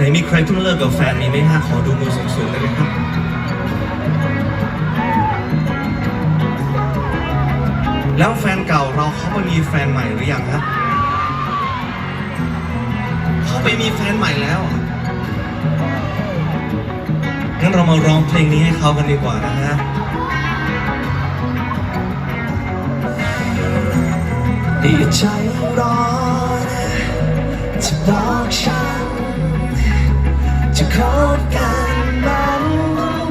ไหนมีใครเพิ่งเลิกกับแฟนมีไหมฮะขอดูมือสูงๆได้ไหมครับแล้วแฟนเก่าเราเขาไปมีแฟนใหม่หรือยังครับเขาไปมีแฟนใหม่แล้วงั้นเรามาร้องเพลงนี้ให้เขากันดีกว่านะฮะดีใจรอนจะบอกฉัน จะคบกันมัน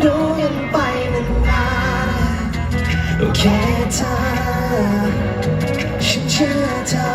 ดูกันไปนานๆโอเคเธอฉันเชื่อเธอ